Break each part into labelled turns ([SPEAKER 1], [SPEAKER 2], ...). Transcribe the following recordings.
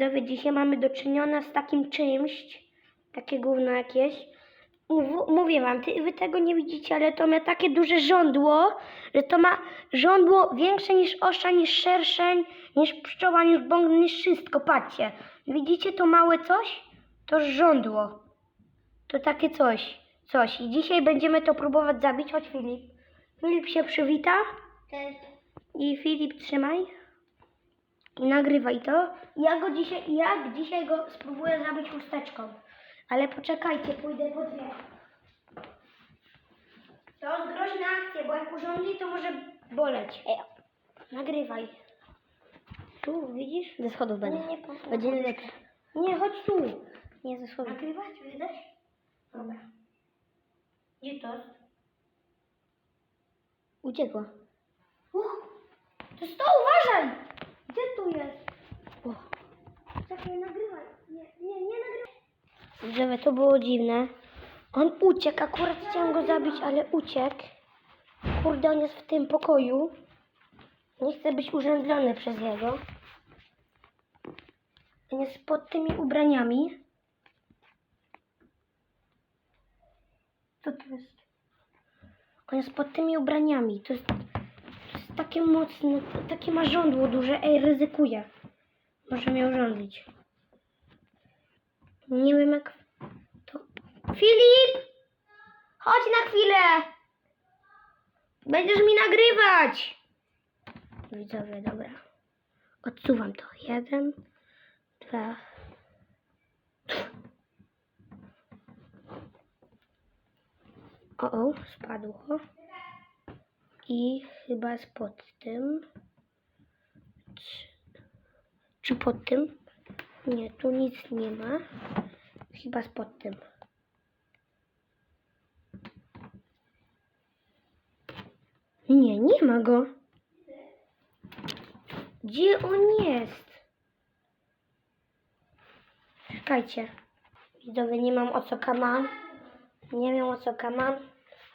[SPEAKER 1] Widzowie, dzisiaj mamy do czynienia z takim czymś, takie gówno jakieś. Mówię wam, ty, wy tego nie widzicie, ale to ma takie duże żądło, że to ma żądło większe niż osza, niż szerszeń, niż pszczoła, niż bąk, niż wszystko. Patrzcie, widzicie to małe coś? To żądło. To takie coś, coś. I dzisiaj będziemy to próbować zabić. Chodź Filip. Filip się przywita. I Filip trzymaj. I nagrywaj to. Ja go dzisiaj, ja dzisiaj go spróbuję zabić chusteczką. Ale poczekajcie, pójdę po dwie. To jest groźna akcja, bo jak urządzi, to może boleć. Nagrywaj. Tu, widzisz?
[SPEAKER 2] Ze schodów będę.
[SPEAKER 1] Nie, nie, po-
[SPEAKER 2] Będzie lepsze.
[SPEAKER 1] Nie, chodź tu.
[SPEAKER 2] Nie, ze schodów.
[SPEAKER 1] Nagrywać, widać? Dobra. Gdzie to jest?
[SPEAKER 2] Uciekła.
[SPEAKER 1] Uch, to jest to, uważaj! Gdzie tu jest?
[SPEAKER 2] O.
[SPEAKER 1] Czekaj, nagrywaj. Nie, nie, nie nagrywaj. Widzowie, to było dziwne. On uciekł, akurat chciałem go zabić, ale uciekł. Kurde, on jest w tym pokoju. Nie chcę być urzędlony przez niego. On jest pod tymi ubraniami. Co to jest? On jest pod tymi ubraniami. To jest, to jest takie mocne, takie ma żądło duże. Ej, ryzykuję. Może mnie urządzić. Nie wiem jak. Filip! Chodź na chwilę! Będziesz mi nagrywać! Widzowie, dobra. Odsuwam to. Jeden, dwa... O, o, spadło. I chyba jest pod tym. Trzy. Czy pod tym? Nie, tu nic nie ma. Chyba jest pod tym. Nie, nie ma go. Gdzie on jest? Czekajcie. Widzowie, nie mam o co kaman. Nie wiem o co kaman,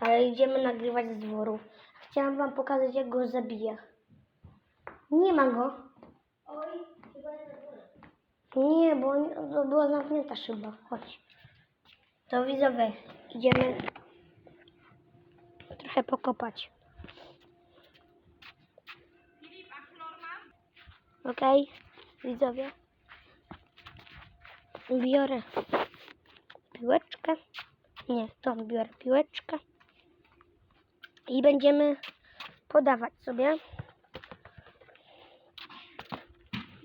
[SPEAKER 1] ale idziemy nagrywać z dworu. Chciałam wam pokazać, jak go zabiję. Nie ma go. Nie, bo była zamknięta szyba. Chodź. To widzowie, idziemy trochę pokopać. Okej, widzowie. Biorę piłeczkę. Nie, to biorę piłeczkę. I będziemy podawać sobie.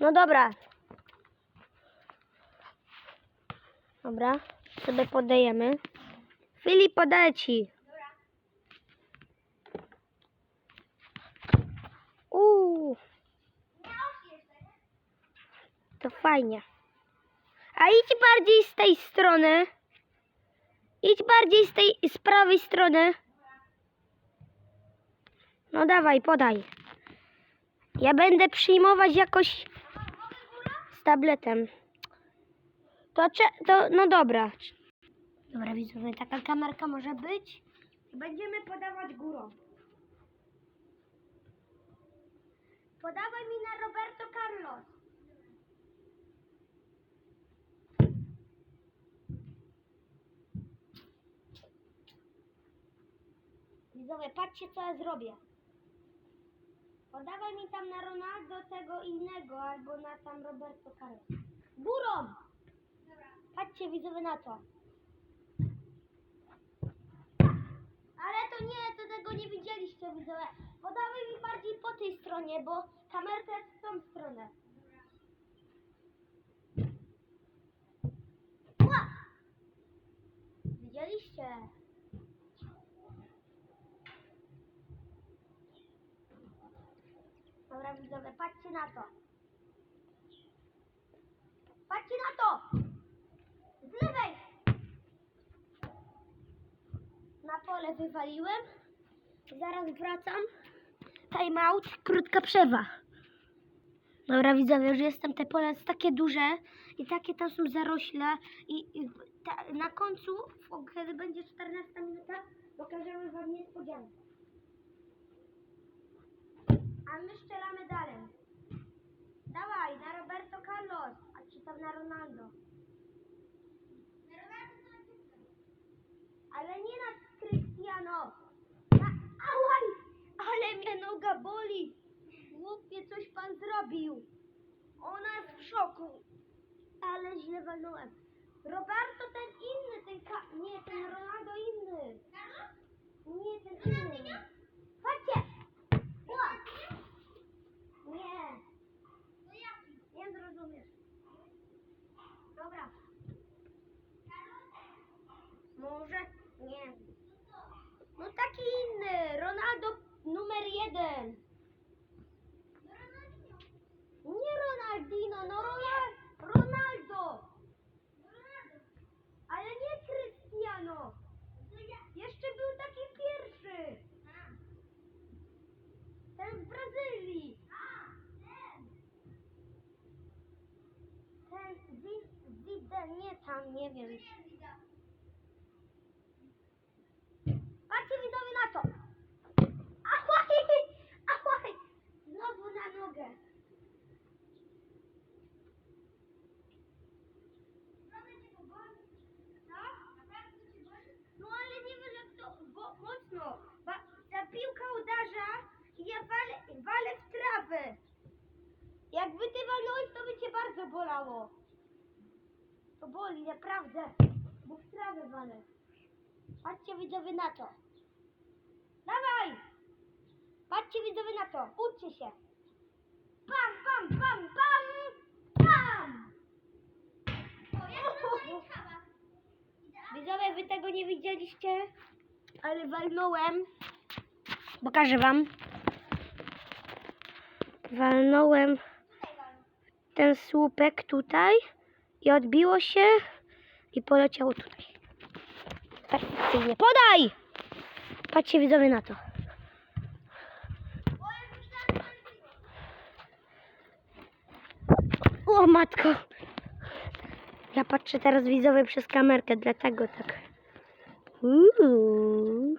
[SPEAKER 1] No dobra, Dobra, sobie podajemy. Filip, podaję ci. Uuu. To fajnie. A idź bardziej z tej strony. Idź bardziej z tej, z prawej strony. No dawaj, podaj. Ja będę przyjmować jakoś z tabletem. To, to no dobra. Dobra, widzowie, taka kamerka może być. Będziemy podawać górą. Podawaj mi na Roberto Carlos. Widzowie, patrzcie co ja zrobię. Podawaj mi tam na Ronaldo tego innego, albo na tam Roberto Carlos. Górą! Patrzcie widzowie na to. Ale to nie, to tego nie widzieliście widzowie. Podawaj mi bardziej po tej stronie, bo kamerka jest w tą stronę. Ła! Widzieliście? Dobra widzowie, patrzcie na to. Patrzcie na to! Z lewej! Na pole wywaliłem. Zaraz wracam. Time out, krótka przerwa. Dobra widzowie, już jestem. Te pole jest takie duże i takie tam są zarośle i, i ta, na końcu, kiedy będzie 14 minuta, pokażemy wam niespodziankę. A my strzelamy dalej. Dawaj, na Roberto Carlos. A ci na Ronaldo. Ale nie na Cristiano. Na... Ałaj! Ale mnie noga boli. Głupie coś pan zrobił. Ona jest w szoku. Ale źle walnąłem. Roberto ten inny, ten ka... Nie, ten Ronaldo inny. Nie, ten inny. Chodźcie! Nie zrozumiesz. Dobra. Może? Nie. No taki inny. Ronaldo numer jeden. Nie Ronaldino, no Ronal Ronaldo. Ale nie Cristiano. Jeszcze był taki pierwszy. Ten z Brazylii. Ten Zidane, nie tam, nie wiem. Patrzcie widzowie na to. Ahoj! Ahoj! Znowu na nogę. No ale nie wiem jak to bo, mocno. Ba, ta piłka uderza i ja walę, walę w trawę. Jakby ty walnąłeś, to by cię bardzo bolało. To boli, naprawdę. Bo w trawę walę. Patrzcie widzowie na to. Dawaj! Patrzcie widzowie na to. Uczcie się. Pam, pam, pam, pam, pam! Widzowie, wy tego nie widzieliście, ale walnąłem. Pokażę wam. Walnąłem ten słupek tutaj i odbiło się i poleciało tutaj. Perfekcyjnie. Podaj! Patrzcie widzowie na to. O matko! Ja patrzę teraz widzowie przez kamerkę, dlatego tak. Uuu.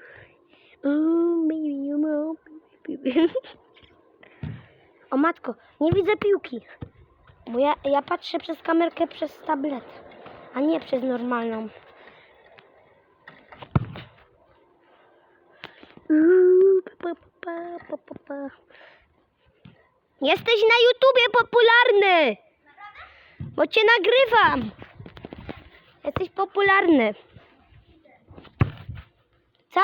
[SPEAKER 1] Uuu, baby, you know, baby. O matko, nie widzę piłki. Bo ja, ja patrzę przez kamerkę przez tablet, a nie przez normalną. Jesteś na YouTubie popularny! Bo cię nagrywam! Jesteś popularny. Co?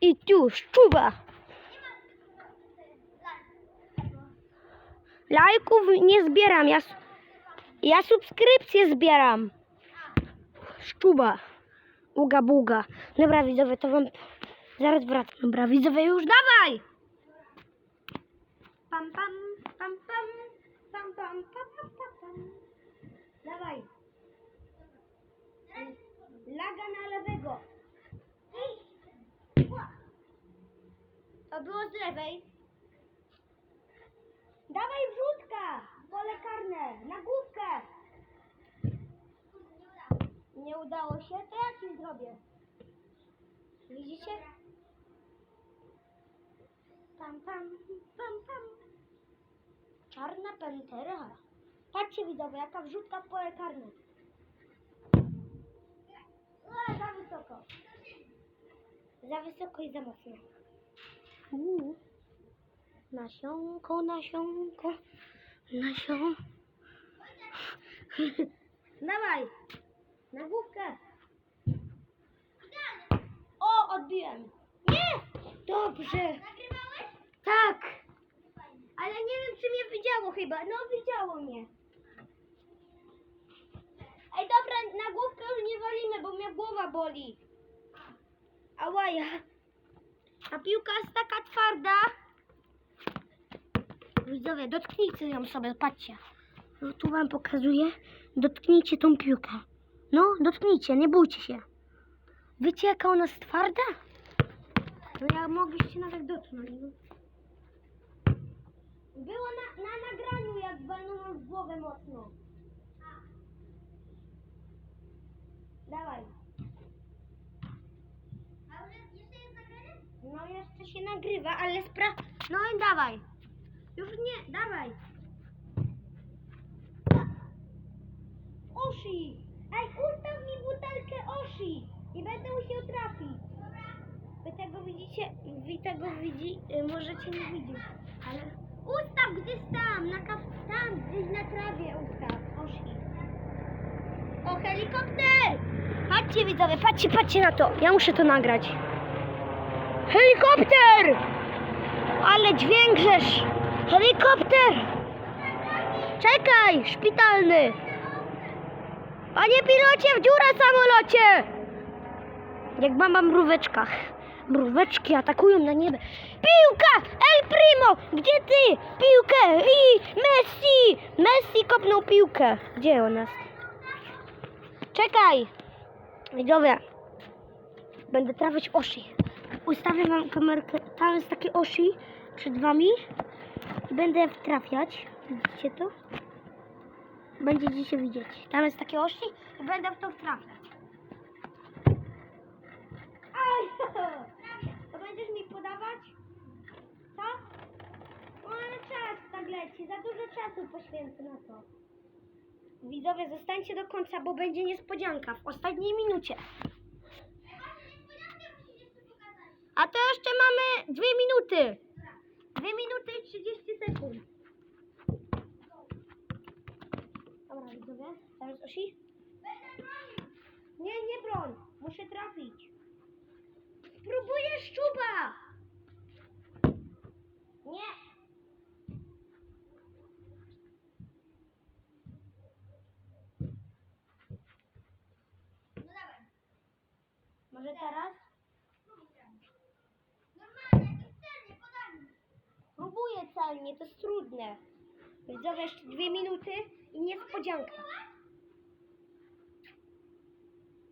[SPEAKER 1] I tu, szczuba. Lajków nie zbieram, ja, ja subskrypcje zbieram. Szczuba. Uga buga. Dobra widzowie, to wam zaraz wracam. Dobra widzowie, już dawaj! Pam pam, pam pam, pam pam, pam pam, pam pam. Dawaj. Laga na lewego. To było z lewej. Dawaj wrzutka! Pole karne, na główkę. Nie udało się, to ja ci zrobię. Widzicie? Pam, pam, pam, pam. Czarna pantera. Patrzcie widzowie, jaka wrzutka w pole karne. Za wysoko. Za wysoko i za mocno. Uuu. Nasionko, nasionko, nasionko. Dawaj, na główkę. O, odbiłem. Nie! Dobrze.
[SPEAKER 2] Nagrywałeś?
[SPEAKER 1] Tak. Ale nie wiem, czy mnie widziało chyba. No, widziało mnie. Ej, dobra, na główkę już nie walimy, bo mnie głowa boli. Ała, ja. A piłka jest taka twarda. Widzowie, dotknijcie ją sobie, patrzcie. No, tu wam pokazuję. Dotknijcie tą piłkę. No, dotknijcie, nie bójcie się. Wiecie, jaka ona jest twarda? No ja mogliście nawet dotknąć. No. Było na, na nagraniu, jak walnąłem w głowę mocno. Dawaj. No jeszcze się nagrywa, ale spra... No i dawaj. Już nie, dawaj. Osi, Ej, ustaw mi butelkę Osi i będę musiał trafić. Wy tego widzicie, wy tego widzi, y, możecie nie widzieć, ale... Ustaw gdzieś tam, na kaf... tam, gdzieś na trawie ustaw, Osi. O, helikopter! Patrzcie widzowie, patrzcie, patrzcie na to. Ja muszę to nagrać. Helikopter! Ale dźwięk żeż! Helikopter! Czekaj, szpitalny! Panie pilocie, w dziurę samolocie! Jak mama mróweczkach. Mróweczki atakują na niebie. Piłka! El Primo! Gdzie ty? Piłkę! I Messi! Messi kopnął piłkę. Gdzie ona? Czekaj! Widzowie. Będę trafić osi. Ustawię wam kamerkę. Tam jest takie osi przed wami. I będę trafiać. Widzicie to? Będziecie się widzieć. Tam jest takie osi i będę w to trafiać. Aj! To będziesz mi podawać? Co? No ale czas tak leci, za dużo czasu poświęcę na to. Widzowie, zostańcie do końca, bo będzie niespodzianka w ostatniej minucie. A to jeszcze mamy dwie minuty. Dwie minuty i 30 sekund. Dobra, widzowie, teraz Osi. Nie, nie broń. Muszę trafić. Spróbuję szczupa! Nie!
[SPEAKER 2] No.
[SPEAKER 1] Może teraz?
[SPEAKER 2] Normalnie, to celnie, podaj mi.
[SPEAKER 1] Celnie, to jest trudne. Widzowie, jeszcze dwie minuty i niespodzianka.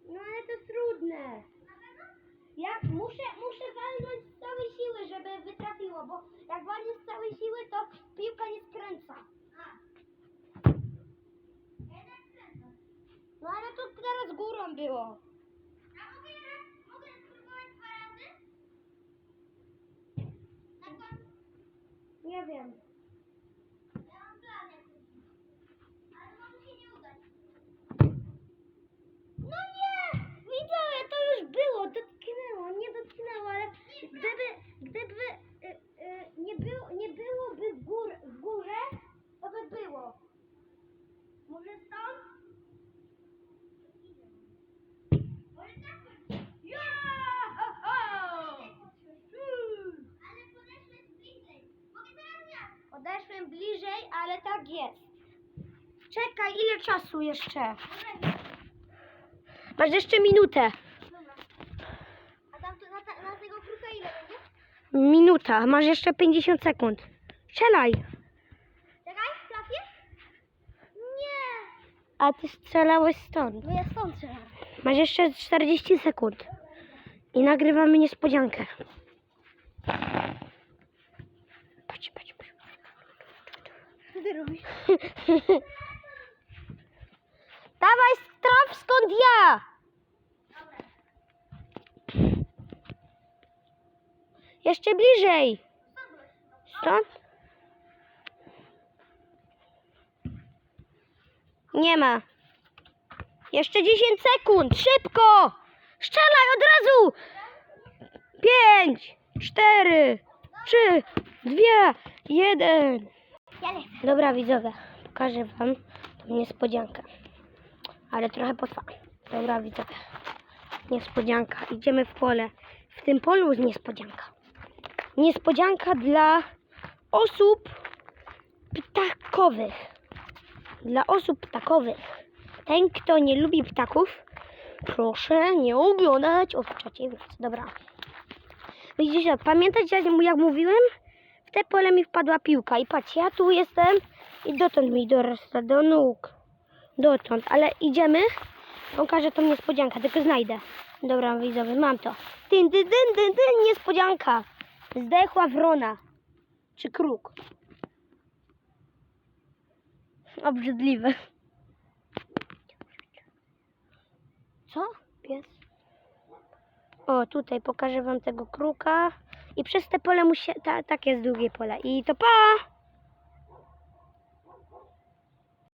[SPEAKER 1] No ale to trudne. Ja muszę, muszę walnąć z całej siły, żeby wytrafiło, bo jak walnię z całej siły, to piłka nie skręca. No ale to teraz górą było.
[SPEAKER 2] A mogę raz, mogę spróbować dwa razy? Na końcu.
[SPEAKER 1] Nie wiem.
[SPEAKER 2] Ja mam plan jakiś. Ale może się nie udać.
[SPEAKER 1] No nie! Widzowie, to już było, dotknęło, nie dotknęło, ale gdyby, gdyby y, y, nie, było, nie byłoby w, gór, w górze, to by było. Może stąd?
[SPEAKER 2] Może tak kończyć.
[SPEAKER 1] Ja! Ho, ho! Mm.
[SPEAKER 2] Ale podeszłeś bliżej. Mogę teraz ja.
[SPEAKER 1] Podeszłem bliżej, ale tak jest. Czekaj, jeszcze? Masz jeszcze minutę.
[SPEAKER 2] A tam to, na, ta- na tego kruka ile będzie?
[SPEAKER 1] Minuta, masz jeszcze 50 sekund. Strzelaj.
[SPEAKER 2] Czekaj, trafię? Nie.
[SPEAKER 1] A ty strzelałeś stąd.
[SPEAKER 2] No ja stąd strzelam.
[SPEAKER 1] Masz jeszcze 40 sekund. I nagrywamy niespodziankę. Patrz, patrz, patrz.
[SPEAKER 2] Co ty robisz?
[SPEAKER 1] Dawaj straf skąd ja! Jeszcze bliżej. Stąd? Nie ma. Jeszcze 10 sekund. Szybko! Strzelaj od razu! 5, 4, 3, 2, 1.
[SPEAKER 2] Ja lecę.
[SPEAKER 1] Dobra widzowie, pokażę wam tą niespodziankę. Ale trochę potrwa. Dobra widzowie, niespodzianka. Idziemy w pole. W tym polu jest niespodzianka. Niespodzianka dla osób ptakowych. Dla osób ptakowych. Ten, kto nie lubi ptaków, proszę nie oglądać o trzeciej. Dobra. Widzicie, pamiętacie jak mówiłem? W te pole mi wpadła piłka i patrz, ja tu jestem i dotąd mi dorasta do nóg. Dotąd, ale idziemy. Pokażę tą niespodziankę, tylko znajdę. Dobra, widzowie, mam to. Tyn, tyn, tyn, tyn, tyn, niespodzianka. Zdechła wrona. Czy kruk. Obrzydliwe. Co? Pies? O, tutaj pokażę wam tego kruka. I przez te pole musi... Ta, tak jest długie pole. I to pa!